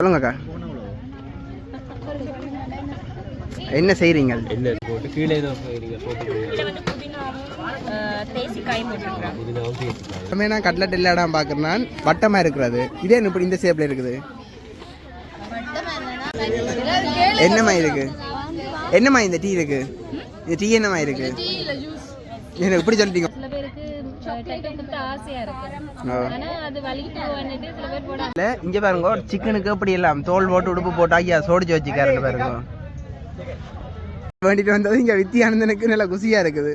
சொல்லுங்கக்கா. என்ன செய்கிறீங்க போட்டு கீழே ஏதோ நான் கட்லட் இல்லாடாம பார்க்குறேன் வட்டமாக இருக்கிறது. இதே இப்படி இந்த ஷேப்பில் இருக்குது? என்னம்மா இருக்கு என்னம்மா இந்த டீ இருக்கு இந்த டீ என்னம்மா இருக்கு எனக்கு இப்படி சொல்லிட்டீங்க இங்க பாருங்க சிக்கனுக்கு எப்படி இல்லாம தோல் போட்டு உடுப்பு போட்டு ஐயா சோடிச்சு வச்சுக்காரு பாருங்க. வேண்டிட்டு வந்தது இங்க வித்தியானந்தனுக்கு நல்ல குசியா இருக்குது.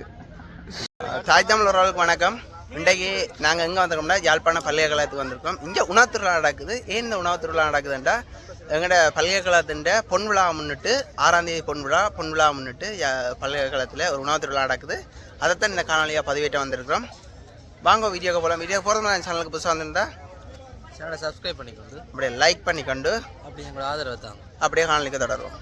தாய் தமிழ் வணக்கம். இன்றைக்கு நாங்கள் எங்கே வந்திருக்கோம்னா யாழ்ப்பாண பல்கலைக்கழகத்துக்கு வந்திருக்கோம். இங்கே உணவு திருவிழா நடக்குது. ஏன் இந்த உணவு திருவிழா நடக்குதுன்றா எங்களோட பல்கலைக்கழகத்தின் பொன் விழா முன்னிட்டு ஆறாம் தேதி பொன் விழா பொன் விழா முன்னிட்டு பல்கலைக்கழகத்தில் ஒரு உணவு திருவிழா நடக்குது. அதைத்தான் இந்த காணொலியாக பதிவேற்ற வந்திருக்கிறோம். வாங்க வீடியோக்கு போகலாம் வீடியோ போகிறது மாதிரி சேனலுக்கு புதுசாக வந்திருந்தா சேனலை சப்ஸ்கிரைப் பண்ணிக்கொண்டு அப்படியே லைக் பண்ணிக்கொண்டு அப்படி எங்களோட ஆதரவு தான் அப்படியே காணொலிக்கு தொடருவோம்.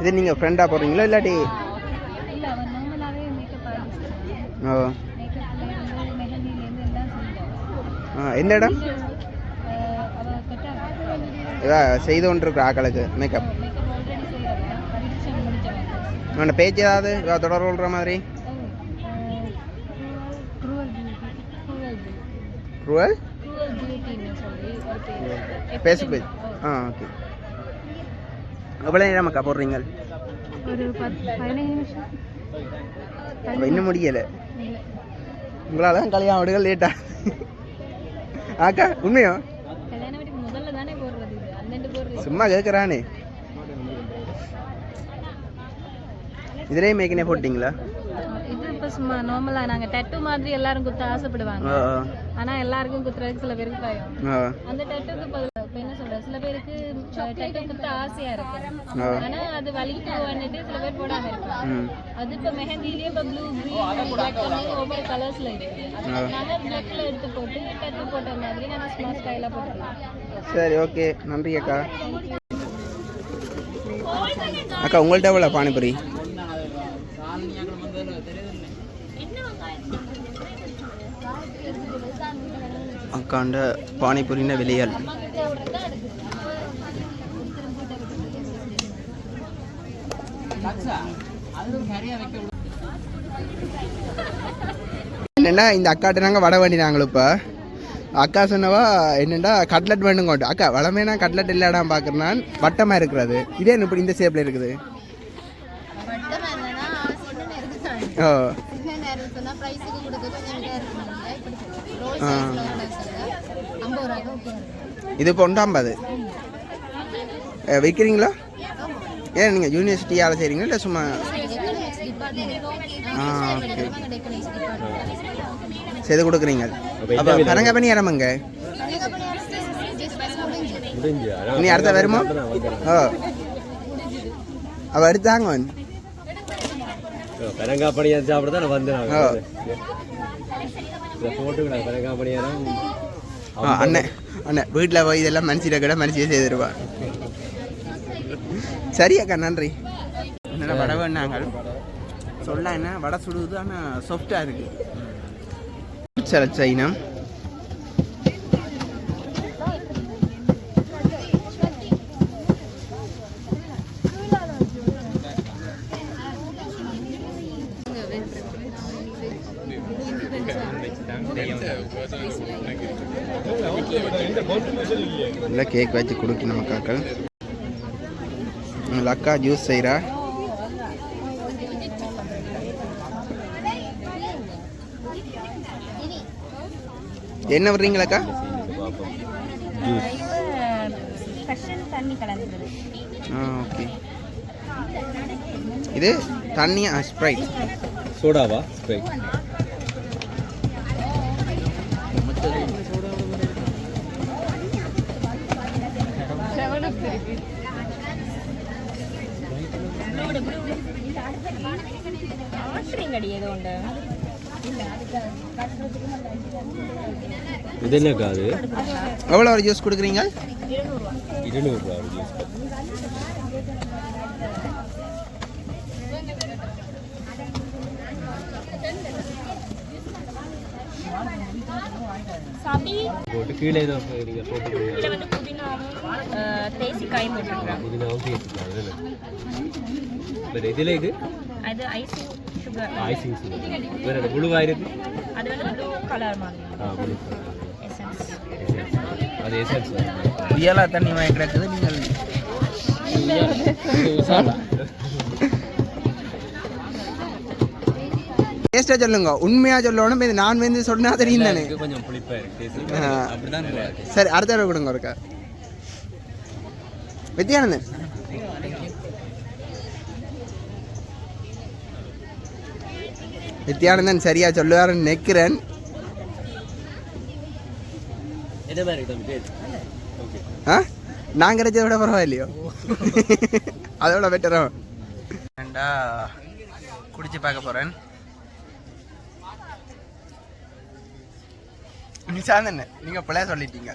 இது நீங்கள் ஃப்ரெண்டாக போடுறீங்களா இல்லாட்டி? ஓ மேக்கப்ல இருந்து மெஹந்தில இருந்து எல்லாம் செஞ்சான் ஆ எந்த இடம்? இதா செய்து கொண்டு இருக்கிற ஆக்களுக்கு மேக்கப் உன்னோட பேச்சு ஏதாவது? தொடர்பு கொள்கிற மாதிரி? ஒரு பேர் ஃபேஸ்புக் ஆ ஓகே எவ்வளோ போடுறீங்க? பதினஞ்சு நிமிஷம். அப்ப இன்னும் முடியலை. உங்களால் தான் கல்யாணம் விடுகள் லேட்டா ஆக்கா உண்மையோ கல்யாண வீட்டுக்கு முதல்ல தானே போடுறது இது அன்னெண்டு போடுறது சும்மா கேட்குறானே இதுலேயே மேக்கினே போட்டிங்களா? இது இப்போ சும்மா நார்மலா நாங்க டட்டு மாதிரி எல்லாரும் குத்த ஆசைப்படுவாங்க. ஓ ஆனா எல்லாருக்கும் குத்துறதுக்கு சில பேருக்கு பயம். அந்த டட்டுக்கு பதில் இப்ப என்ன சொல்ற சில பேருக்கு டட்டு குத்த ஆசையா இருக்கு. ஆனா அது வலிக்கிட்டு வந்துட்டு சில பேர் போடாம ம். அது இப்ப மெஹந்திலேயே இப்ப ப்ளூ கிரீன் பிளாக் ஒவ்வொரு கலர்ஸ்ல இருக்கு. அதனால பிளாக்ல எடுத்து போட்டு டட்டு போட்ட மாதிரி நாங்க ஸ்மால் ஸ்டைலா போட்டுருக்கோம் சரி ஓகே நன்றி அக்கா அக்கா உங்கள்கிட்ட எவ்வளோ பானிபுரி? அக்காண்ட பானிபுரின விலைகள். என்னண்டா இந்த அக்காட்ட நாங்கள் வட வேண்டினாங்களோ இப்போ. அக்கா சொன்னவா என்னண்டா கட்லட் வேணுங்கோட்டு அக்கா வளமையான கட்லட் இல்லாடா பார்க்குறேன் வட்டமாக இருக்கிறது. இதே இப்படி இந்த ஷேப்பில் இருக்குது? ஓ. இது இப்போ ஒன்றாம்பது விற்கிறீங்களா ஏன் நீங்கள் யூனிவர்சிட்டி வேலை செய்கிறீங்களா இல்லை சும்மா ஆ ஓகே செய்து கொடுக்குறீங்க. அப்போ பரங்க பண்ணி இறமுங்க இனி அடுத்த வருமா? ஓ. அவ எடுத்தாங்க வந்து பெரங்காய் பணியாரம் சாப்பிட தான் வந்தேன் அண்ணன் அண்ணன் வீட்டில் போய் இதெல்லாம் மனுஷிட கூட மனுஷியே செய்திருவா சரி அக்கா நன்றி. என்னடா வடை வேணாங்க? சொல்ல என்ன? வடை சுடுது ஆனால் சாஃப்டாக இருக்கு. சில சைனம் நல்லா கேக் வச்சு கொடுக்கணும் அக்காக்கள். உங்கள் அக்கா ஜூஸ் செய்கிறா என்ன வர்றீங்களாக்கா ஆ ஓகே இது தண்ணி ஸ்ப்ரைட் சோடாவா? ஸ்ப்ரைட் ஆட்ரிங் அடி ஏதோ உண்டு இது எவ்வளோ ஒரு ஜூஸ் கொடுக்குறீங்க இருநூறுவா ஒரு ஜூஸ் போட்டு கீழே ஏதோ போட்டு புதினாவும் பட் இதில் இது? அது ஐசிங் சுகர் ஐசிங் வேறு அந்த புழுவாக இருக்கு அது வந்து ப்ளூ கலர் மாதிரி. ஆ எசன்ஸ் அது எசன்ஸ் ரியலாக தண்ணி வாங்கி கிடக்குது நீங்கள் டேஸ்ட்டாக சொல்லுங்க. உண்மையாக சொல்லணும் இது நான் வந்து சொன்னா தெரியும் தானே? கொஞ்சம் புளிப்பாக இருக்கு. ஆ. அப்படிதான் இருக்கு. சரி அடுத்த தடவை கொடுங்க ஒருக்கா. வித்யானந்தன் வித்யானந்தன் சரியா சொல்லுவாருன்னு ஓகே ஆ? நான் கிடைச்சத விட பரவாயில்லையோ? அதோட பெட்டரோ ஏண்டா குடிச்சு பார்க்க போறேன். நிசாந்தன் நீங்க பிள்ளைய சொல்லிட்டீங்க.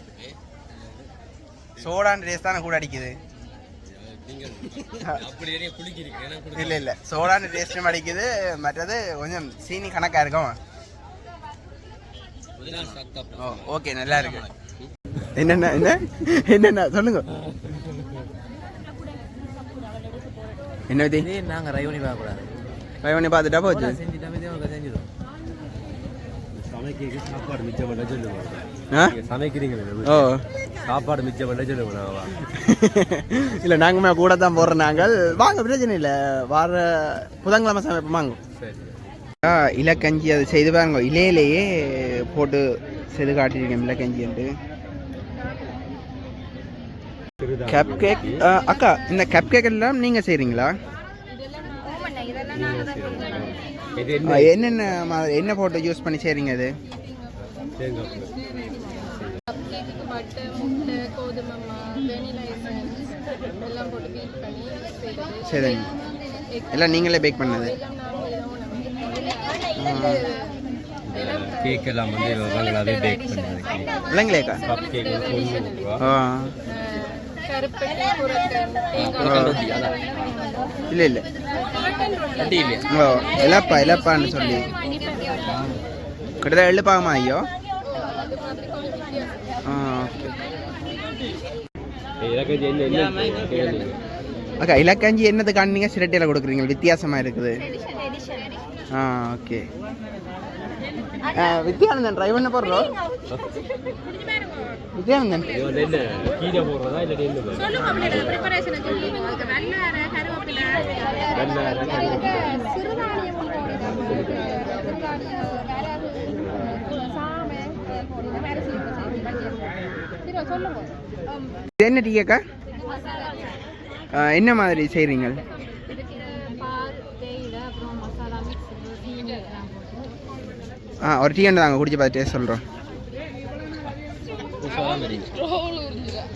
சோடான் டேஸ்ட் தானே கூட அடிக்குது. இல்ல இல்ல. சோடான் டேஸ்ட்டும் அடிக்குது. மற்றது கொஞ்சம் சீனி கணக்கா இருக்கும். ஓகே நல்லா இருக்கு. என்னென்ன என்ன? என்னென்ன? சொல்லுங்க. என்ன விதி நாங்கள் ரைவனி பார்க்கக்கூடாது. பண்ணி பார்த்துட்டா போச்சு. சமைக்க சாப்பாடு மிச்சம் ஆ சமைக்கிறீங்களே ஓ. சாப்பாடு மிச்சம் இல்லை நாங்களுமே கூட தான் போடுறோம் நாங்கள். வாங்க பிரச்சனை இல்லை. வார புதன்கிழமை சமைப்போம் வாங்க. சரி. ஆ, இலக்கஞ்சி அது செய்து பாருங்க. இலையிலேயே போட்டு செய்து காட்டியிருக்கேன் இலக்கஞ்சின்ட்டு கப் கேக் அக்கா இந்த கப் கேக் எல்லாம் நீங்கள் செய்கிறீங்களா என்னென்ன என்ன போட்டு யூஸ் பண்ணி செய்கிறீங்க அது? தேங்காய் கேக்குக்கு பட்டை முட்டை கோதுமை வெனிலா எசன்ஸ் எல்லாம் போட்டு பீட் பண்ணி சரிங்க. எல்லாம் நீங்களே பேக் பண்ணது. கேக் எல்லாம் வந்து வாங்கலாவே பேக் பண்ணுறது இல்லைங்களேக்கா கப் கேக் இல்லை இல்லை. ஓ இலப்பா இலப்பான்னு சொல்லி. கிட்டத்தட்ட எழுப்பாகமா ஐயோ ஆ அக்கா இலக்கஞ்சி என்னது காணுங்க சிரட்டையில் கொடுக்குறீங்க. வித்தியாசமாக இருக்குது. ஆ ஓகே வித்யானந்தன் ட்ரை பண்ண போடுறோம் வித்யானந்தன். கீரை போடுறதா இல்லை சொல்லுங்க. இது என்ன டீ அக்கா? என்ன மாதிரி செய்கிறீங்க ஆ ஒரு டீ ஒன்று தாங்க குடிச்சு பார்த்து டேஸ்ட் சொல்கிறோம்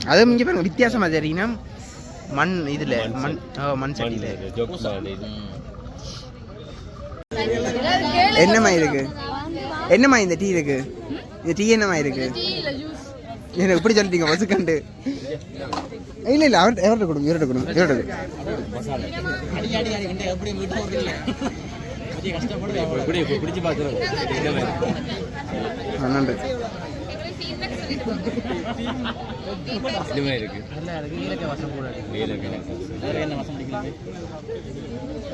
அது மிஞ்சி பாருங்க வித்தியாசமாக தெரியுங்கன்னா மண் இதில் மண் ஓ மண் இது என்னம்மா இருக்கு என்னம்மா இந்த டீ இருக்கு இந்த டீ என்னம்மா இருக்கு என்ன எப்படி சொல்லிட்டீங்க பசுக்கண்டு இல்லை இல்லை அவன் எவர்கிட்ட கொடுங்க இவர்கிட்ட கொடுங்க இவர்கிட்ட நன்றி.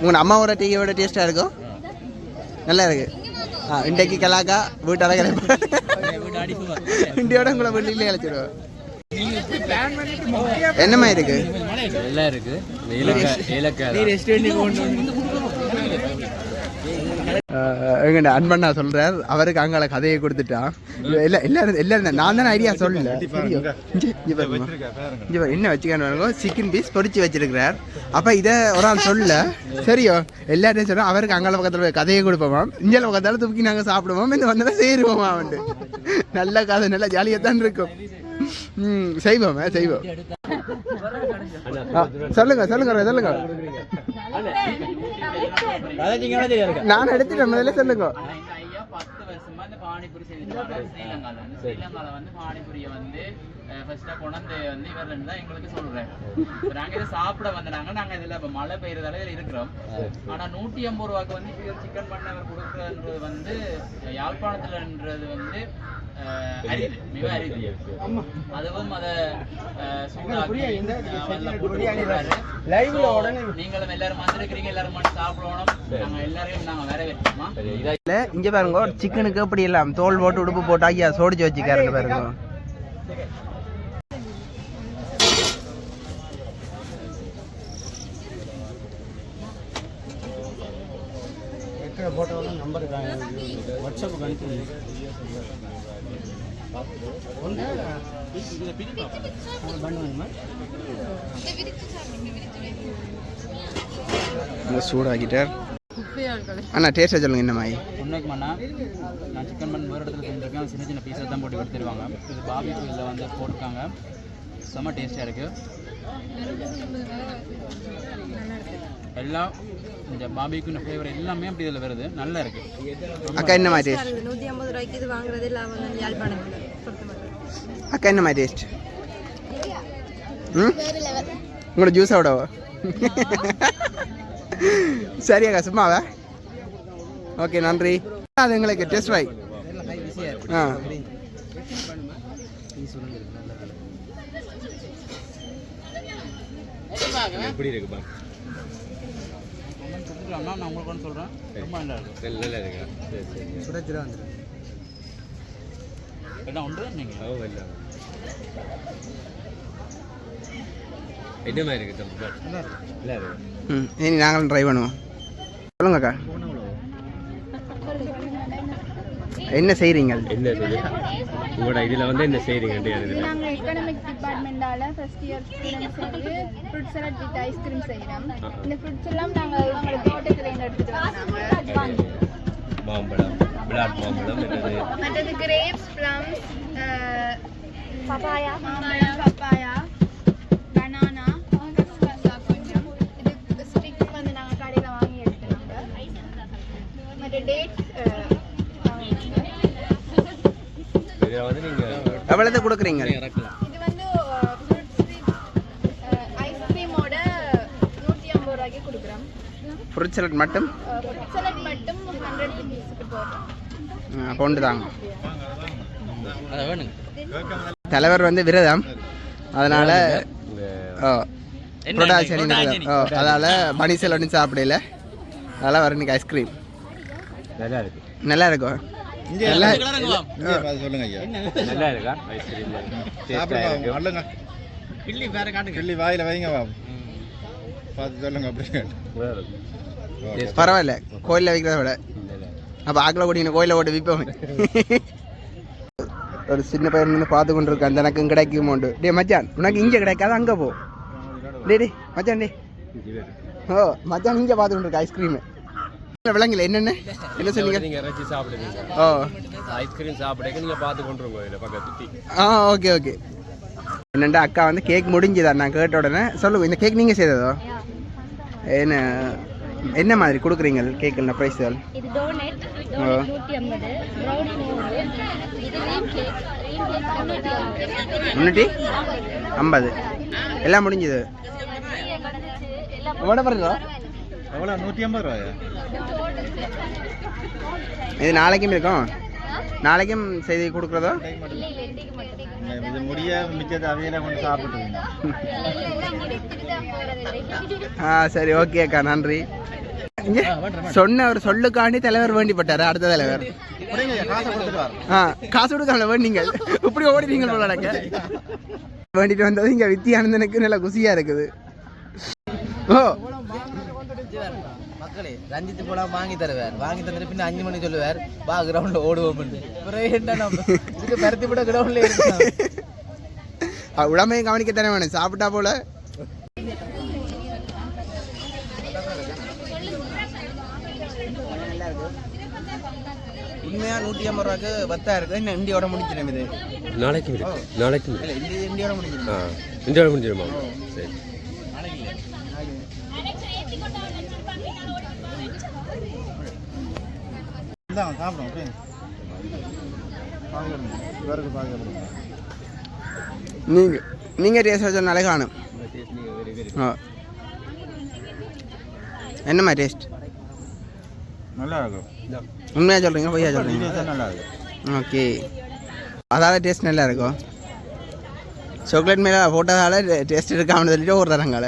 உங்க உங்கள் அம்மாவோட டீயோட டேஸ்ட்டாக இருக்கும் நல்லா இருக்கு. இன்றைக்கு கலாக்கா வீட்டால கிளம்பி இண்டியோட உங்களை வீட்டிலே அழைச்சிடுவோம் என்னம்மா இருக்கு நல்லா இருக்கு ஏலக்காய் ஏலக்காய் எங்கண்ட அன்பண்ணா சொல்றார். அவருக்கு அங்கால கதையை கொடுத்துட்டான். இல்ல எல்லாரும் எல்லாரும் நான் தானே ஐடியா சொல்லல. பாரு, என்ன வச்சுக்கான்னு சிக்கன் பீஸ் பொரிச்சு வச்சிருக்கிறார். அப்ப இத ஒரு ஆள் சொல்ல சரியோ எல்லாரும் சொல்றோம் அவருக்கு அங்கால பக்கத்துல போய் கதையை கொடுப்போம்? இஞ்சால பக்கத்தால தூக்கி நாங்க சாப்பிடுவோம்? இந்த ஒன்னதை சேருவோம் அவன் நல்ல கதை நல்ல ஜாலியா தான் இருக்கும். ம் செய்வோம் செய்வோம். சொல்லுங்க சொல்லுங்க சொல்லுங்க. நான் எடுத்துட்டேன் முதல்ல சொல்லுங்க. பத்து வருஷமா இந்த பானிபூரி செஞ்சுட்டு வரேன் ஸ்ரீலங்கால ஸ்ரீலங்கால வந்து பானிபூரிய வந்து ஃபர்ஸ்ட்டாக கொண்டாந்து வந்து இவர் தான் எங்களுக்கு சொல்றேன் நாங்க நாங்கள் இதை சாப்பிட வந்தாங்க நாங்க இதுல இப்போ மழை பெய்யறதால இதில் இருக்கிறோம் ஆனா நூத்தி ஐம்பது ரூபாய்க்கு வந்து சிக்கன் பண்ண அவர் வந்து யாழ்ப்பாணத்துலன்றது வந்து மிக அதுவும் அதை நீங்களும் எல்லாரும் வந்திருக்கிறீங்க எல்லாரும் வந்து சாப்பிடணும். நாங்கள் எல்லாரையும் நாங்கள் வரவேற்போமா இல்ல இங்க பாருங்க ஒரு சிக்கனுக்கு எப்படி எல்லாம் தோல் போட்டு உடுப்பு போட்டு ஐயா சோடிச்சு வச்சுக்காருங்க பாருங்க இங்க சூடாக்கிட்டார் அண்ணா டேஸ்ட்டாக சொல்லுங்க என்ன மாதிரி? உண்மைக்கு மண்ணா நான் சிக்கன் பண்ண வேறு இடத்துல செஞ்சுருக்கேன். சின்ன சின்ன பீஸாக தான் போட்டு எடுத்துருவாங்க இது பாபி இதில் வந்து போட்டிருக்காங்க. செம்ம டேஸ்டியாக இருக்குது எல்லாம் இந்த பாபிக்குன்னு ஃப்ளேவர் எல்லாமே அப்படி இதில் வருது. நல்லா இருக்குது அக்கா என்ன மாதிரி டேஸ்ட் நூற்றி ஐம்பது ரூபாய்க்கு இது வாங்குறது லாபம் தான் யாழ்ப்பாணத்தில் அக்கா என்ன மாதிரி டேஸ்ட் ம்? உங்களோட ஜூஸ் விடவோ? சரி அக்கா சும்மாவா? ஓகே நன்றி. அது எங்களுக்கு டெஸ்ட் வை ஆ. எப்படி இருக்கு பா கொடுத்துக்கலாம்னா நான் உங்களுக்கு ஒன்று சொல்கிறேன் ரொம்ப நல்லா இருக்குது நல்லா நல்லா இருக்கா. சரி சரி. என்ன உண்டு? நீங்கள் ஓ இல்லை. என்ன மாதிரி இருக்கு தம்பி? பா நல்லா இருக்கு. ம் இனி நாங்களும் ட்ரை பண்ணுவோம். சொல்லுங்க அக்கா என்ன செய்கிறீங்க என்ன உங்களோட இதில் வந்து என்ன செய்கிறீங்க நாங்கள் எக்கனாமிக் டிபார்ட்மெண்டால ஃபர்ஸ்ட் இயர் ஸ்டூடெண்ட்ஸ் வந்து fruit salad with ice cream செய்கிறோம் இந்த ஃப்ரூட்ஸ் எல்லாம் நாங்கள் எங்களோட தோட்டத்துலேருந்து எடுத்துகிட்டு வந்தாங்க மாம்பழம் பிளாட் மாம்பழம் என்னது? மற்றது grapes plums papaya. Papaya banana கொஞ்சம். இது ஸ்டிக்ஸ் வந்து நாங்கள் கடையில் வாங்கி எடுத்துனாங்க மற்ற டேட்ஸ் ரூபாய்க்கு கொடுக்குறோம். ஃப்ரூட் சலட் மட்டும்? கொண்டு தாங்க அதை வேணுங்க. தலைவர் வந்து விரதம். அதனால புரோடாச்சனி விரதம் ஓ அதால் பனிசல் ஒன்றும் சாப்பிடல. அதெல்லாம் வர இன்னைக்கு ஐஸ்கிரீம் நல்லா இருக்கு. நல்லா இருக்கும் சொல்லுங்க ஐயா. நல்லா இருக்கா? ஐஸ்கிரீம் டேஸ்டாக இருக்கு. அல்லங்க. கிள்ளி வேற காட்டுங்க. கிள்ளி வாயில வைங்க பாபு பார்த்து சொல்லுங்க அப்படியே நல்லா இருக்கு. பரவாயில்ல. கோயிலில் வைக்கிறத விட. அப்போ ஆக்கில் ஓட்டிங்க கோயிலில் ஓட்டு விற்போம் ஒரு சின்ன பையன் நின்று பார்த்து கொண்டு இருக்கான் எனக்கும் கிடைக்குமோண்டு டே மச்சான் உனக்கு இங்கே கிடைக்காது அங்கே போ. டே டே மச்சான் டே ஓ மச்சான் இங்கே பார்த்து கொண்டு இருக்க ஐஸ்கிரீமு விளங்கல என்னென்ன? என்ன சொன்னீங்க? நீங்கள் இறைச்சி சாப்பிடுவீங்க ஓ. ஐஸ்கிரீம் சாப்பிடுங்க நீங்கள் பார்த்து கொண்டுருங்க இதில் சுற்றி ஆ ஓகே ஓகே என்னண்டா அக்கா வந்து கேக் முடிஞ்சுதா? நான் கேட்ட உடனே சொல்லுங்க இந்த கேக் நீங்கள் செய்ததோ? என்ன என்ன மாதிரி கொடுக்குறீங்க கேக் என்ன ப்ரைஸ்கள் இது டோனட் முன்னூற்றி ஐம்பது. எல்லாம் முடிஞ்சுது. எல்லாம் எவ்வளோ வருதோ எவ்வளோ நூற்றி ஐம்பது ரூபாயா? இது நாளைக்கும் இருக்கும்? நாளைக்கும் செய்தி கொடுக்குறதோ? இது முடிய மிச்சத்தை அவையில கொண்டு சாப்பிட்டுருவீங்க ஆ சரி ஓகே அக்கா நன்றி. சொன்ன ஒரு சொல்லுக்காண்டி தலைவர் வேண்டிப்பட்டாரு அடுத்த தலைவர். ஆ காசு கொடுக்காமல வேண்டிங்க. இப்படி ஓடினீங்க போல வேண்டிட்டு வந்தது இங்க வித்தியானந்தனுக்கு நல்ல குசியா இருக்குது. ஓ மக்களே ரஞ்சித் போலாம் வாங்கி தருவார். வாங்கி தந்துட்டு பின்ன அஞ்சு மணி சொல்லுவார் வா கிரவுண்ட்ல ஓடுவோம் பிறகு என்ன நம்ம. இதுக்கு பருத்தி போட கிரவுண்ட்ல இருக்கலாம். அஹ் உடமையை கவனிக்கத்தானே வேணும். சாப்பிட்டா போல. உண்மையா நூற்றி ஐம்பது ரூபாய்க்கு பத்தா இருக்கு இன்னும் இண்டியோட முடிச்சிடும் இது. நாளைக்கும் இருக்கு நாளைக்கும் இருக்கு இல்லை இந்த இண்டியோட முடிஞ்சிடும். ஆ இந்த முடிஞ்சிருமா சரி. இந்தாங்க அப்படியே. பார்க்கணும் இவருக்கு பார்க்கணும் நீங்கள் நீங்கள் டேஸ்ட் சொன்னாலே காணும். ஓ என்னம்மா டேஸ்ட் நல்லா இருக்கும். உண்மையாக சொல்கிறீங்க பொய்யா சொல்கிறீங்க நல்லா இருக்கும். ஓகே. அதாவது டேஸ்ட் நல்லா இருக்கும். சாக்லேட் மேலே போட்டதால டேஸ்ட் இருக்காமல் சொல்லிட்டு ஒரு தரங்கால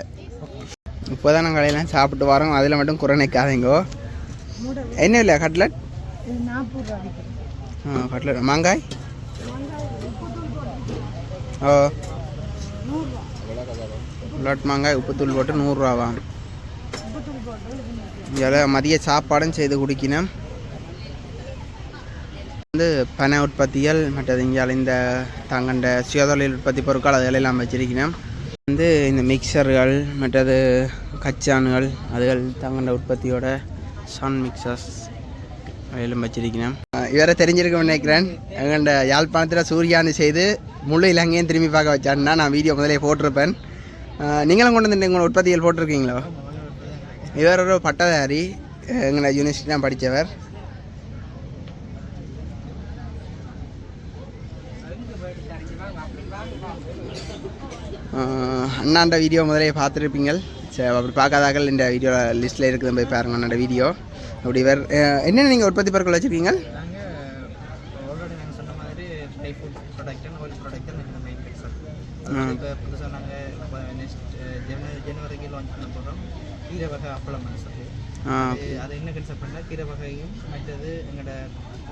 இப்போ தான் நாங்கள் கடையெல்லாம் சாப்பிட்டு வரோம். அதில் மட்டும் குறை நிற்காதீங்கோ என்ன இல்லை கட்லட் கட்லட். மாங்காய்? ஓ கட்லட் மாங்காய் உப்புத்தூள் போட்டு நூறுரூவாவா? இதில் மதிய சாப்பாடும் செய்து குடிக்கணும் வந்து பனை உற்பத்திகள் மற்றது இங்கே இந்த தாங்கண்ட சுயதொழில் உற்பத்தி பொருட்கள் அதெல்லாம் வச்சிருக்கணும் வந்து இந்த மிக்சர்கள் மற்றது கச்சான்கள் அதுகள் தாங்கண்ட உற்பத்தியோட சன் மிக்சர்ஸ் வயலும் வச்சிருக்கிறேன். இவரை தெரிஞ்சிருக்க நினைக்கிறேன். எங்கண்ட யாழ்ப்பாணத்தில் சூர்யாந்து செய்து முழு இலங்கையும் திரும்பி பார்க்க வச்சான்னா நான் வீடியோ முதலே போட்டிருப்பேன். நீங்களும் கொண்டு வந்து உங்களோட உற்பத்திகள் போட்டிருக்கீங்களோ? இவர் ஒரு பட்டதாரி எங்களை யூனிவர்சிட்டி தான் படித்தவர். அண்ணாண்ட வீடியோ முதலே பார்த்துருப்பீங்கள். சரி அப்படி பார்க்காதாக்கள் இந்த வீடியோ லிஸ்ட்டில் இருக்குது போய் பாருங்க அண்ணாண்ட வீடியோ. அப்படி வேறு என்னென்ன நீங்கள் உற்பத்தி பொருட்கள் வச்சுருக்கீங்க? இப்போ புதுசாக நாங்கள் நெக்ஸ்ட் ஜனவரி ஜனவரிக்கு லான்ச் பண்ண போகிறோம் கீரை வகை அப்பளம் சொல்லி அது என்ன கன்செப்ட் பண்ணால் கீரை வகையும் மற்றது எங்களோட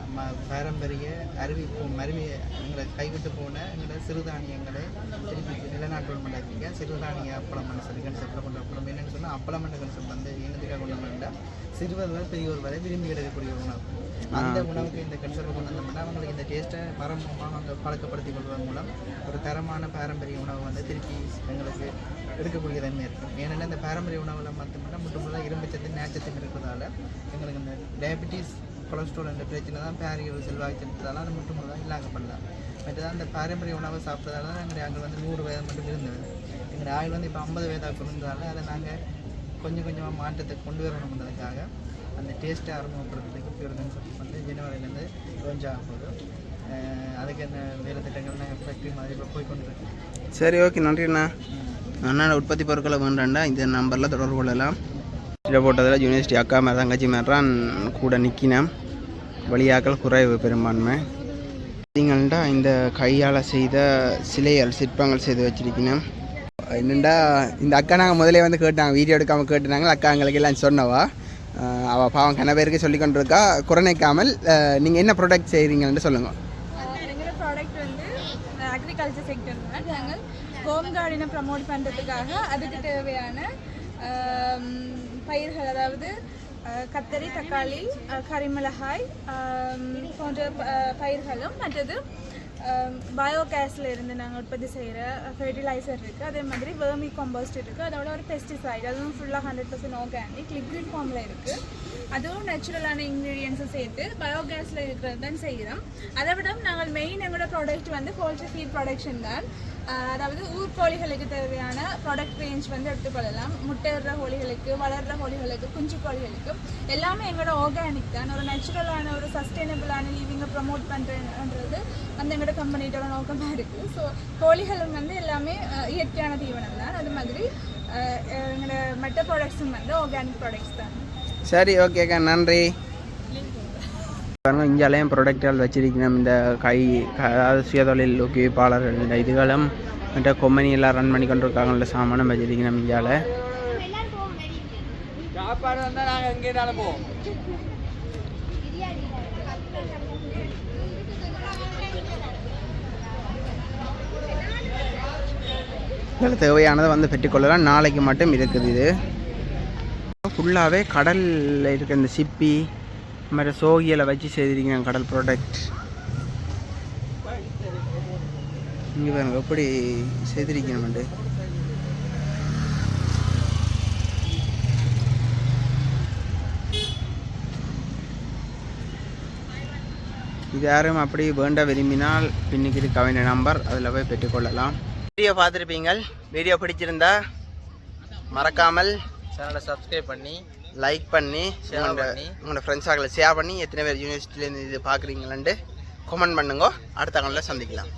ம பாரம்பரிய அருவி மருவி எங்களை கைவிட்டு போன எங்களோட சிறுதானியங்களை திருப்பி நிலநாட்டு பண்ணாக்கிங்க சிறுதானிய அப்பளம் சொல்லி கன்செப்டில் கொண்டு வரப்படும் என்னென்னு சொன்னால் அப்பளம் என்ற கன்செப்ட் வந்து என்னதுக்காக கொண்டு வரணும்னா சிறுவர் வரை பெரியவர் வரை விரும்பி கிடைக்கக்கூடிய உணவு. அந்த உணவுக்கு இந்த கன்செப்ட் கொண்டு வந்தோம்னா அவங்களுக்கு இந்த டேஸ்ட்டை மரமாக அவங்க பழக்கப்படுத்திக் கொள்வதன் மூலம் ஒரு தரமான பாரம்பரிய உணவு வந்து திருப்பி எங்களுக்கு எடுக்கக்கூடிய தன்மை இருக்கும் ஏன்னா இந்த பாரம்பரிய உணவில் பார்த்தோம்னா முட்டு முழுதாக இரும்புச்சத்து நேச்சத்தும் இருக்கிறதால எங்களுக்கு இந்த டயபிட்டிஸ் கொலஸ்ட்ரால் என்ற பிரச்சனை தான் பேரியல் செல்வாக்கு செலுத்துறதால அது முட்டு முழுதாக இல்லாமல் பண்ணலாம் மற்றதான் இந்த பாரம்பரிய உணவை சாப்பிட்றதால தான் எங்களுடைய அங்கே வந்து நூறு வயது மட்டும் இருந்தது. எங்களுடைய ஆயுள் வந்து இப்போ ஐம்பது வயதாக இருந்ததால அதை நாங்கள் கொஞ்சம் கொஞ்சமாக மாற்றத்தை கொண்டு வரணுன்றதுக்காக அந்த டேஸ்ட்டை அறிமுகப்படுத்துறதுக்கு பியூர் கன்செப்ட் வந்து ஜனவரிலேருந்து லான்ச் ஆக போதும் அதுக்கு என்ன வேலை திட்டங்கள் நாங்கள் ஃபேக்ட்ரி மாதிரி இப்போ போய் கொண்டிருக்கோம் சரி ஓகே நன்றிண்ணா. அண்ணா உற்பத்தி பொருட்களை வேண்டாண்டா இந்த நம்பரில் தொடர்பு கொள்ளலாம். இதில் போட்டதில் யூனிவர்சிட்டி அக்கா மேலே தங்கச்சி மேலாம் கூட நிற்கினேன் வழியாக்கள் குறைவு பெரும்பான்மை. பார்த்தீங்கன்னா இந்த கையால் செய்த சிலைகள் சிற்பங்கள் செய்து வச்சிருக்கினேன். என்னண்டா இந்த அக்கா நாங்கள் முதலே வந்து கேட்டாங்க வீடியோ எடுக்காமல் கேட்டுனாங்க அக்கா எங்களுக்கு எல்லாம் சொன்னவா. அவள் பாவம் கன பேருக்கு சொல்லி கொண்டு இருக்கா குறைநிக்காமல் நீங்கள் என்ன ப்ராடக்ட் செய்கிறீங்கன்னு சொல்லுங்கள் எங்களோட ப்ராடக்ட் வந்து அக்ரிகல்ச்சர் செக்டர் நாங்கள் ஹோம் கார்டனை ப்ரமோட் பண்ணுறதுக்காக அதுக்கு தேவையான பயிர்கள் அதாவது கத்தரி தக்காளி கறிமிளகாய் கரிமிளகாய் போன்ற பயிர்களும் மற்றது Um, பயோ கேஸில் இருந்து நாங்கள் உற்பத்தி செய்கிற ஃபெர்டிலைசர் இருக்குது அதே மாதிரி வேர்மி காம்போஸ்ட் இருக்குது அதோட ஒரு பெஸ்டிசைட் அதுவும் ஃபுல்லாக ஹண்ட்ரட் பர்சன்ட் ஆர்கானிக் லிக்விட் ஃபார்மில் இருக்குது அதுவும் நேச்சுரலான இன்க்ரீடியன்ஸை சேர்த்து பயோகேஸில் இருக்கிறது தான் செய்கிறோம் அதை விட நாங்கள் மெயின் எங்களோட ப்ராடக்ட் வந்து போல்ட்ரி ஃபீட் ப்ரொடக்ஷன் தான். அதாவது ஊர் கோழிகளுக்கு தேவையான ப்ராடக்ட் ரேஞ்ச் வந்து எடுத்துக்கொள்ளலாம் முட்டையிடுற கோழிகளுக்கு வளர்கிற கோழிகளுக்கு குஞ்சு கோழிகளுக்கு. எல்லாமே எங்களோட ஆர்கானிக் தான். ஒரு நேச்சுரலான ஒரு சஸ்டைனபிளான லிவிங்கை ப்ரமோட் பண்ணுறதுன்றது வந்து எங்களோட கம்பெனியோட நோக்கமாக இருக்குது ஸோ கோழிகளும் வந்து எல்லாமே இயற்கையான தீவனம் தான். அது மாதிரி எங்களோட மற்ற ப்ராடக்ட்ஸும் வந்து ஆர்கானிக் ப்ராடக்ட்ஸ் தான். சரி ஓகேக்கா நன்றி. பாருங்க இங்கேயும் ப்ரொடக்டுகள் வச்சிருக்கணும். இந்த கை க- அதாவது சுயதொழில் ஊக்குவிப்பாளர்கள் இந்த இதுகளும் மற்ற கொம்பனி எல்லாம் ரன் பண்ணி கொண்டு இருக்காங்கல்ல சாமானம் வச்சிருக்கணும் இந்தியாவில் சாப்பாடு வந்தால் நாங்கள் எங்கேனாலும் போவோம். இதில் தேவையானதை வந்து பெற்றுக்கொள்ளலாம் நாளைக்கு மட்டும் இருக்குது இது. ஃபுல்லாகவே கடலில் இருக்க இந்த சிப்பி மாதிரி சோகியில் வச்சு செய்திருக்கீங்க கடல் ப்ராடக்ட் இங்கே பாருங்க எப்படி செய்திருக்கணும்ண்டு இது? யாரும் அப்படி வேண்ட விரும்பினால் பின்னுக்கு இருக்க வேண்டிய நம்பர் அதில் போய் பெற்றுக்கொள்ளலாம் வீடியோ பார்த்துருப்பீங்கள். வீடியோ பிடிச்சிருந்தா மறக்காமல் சேனலை சப்ஸ்கிரைப் பண்ணி லைக் பண்ணி உங்களோட பண்ணி. உங்களோட ஃப்ரெண்ட்ஸாகளை ஷேர் பண்ணி எத்தனை பேர் யூனிவர்சிட்டிலேருந்து இது பார்க்குறீங்களான்ட்டு கமெண்ட் பண்ணுங்க. அடுத்த காலில் சந்திக்கலாம்.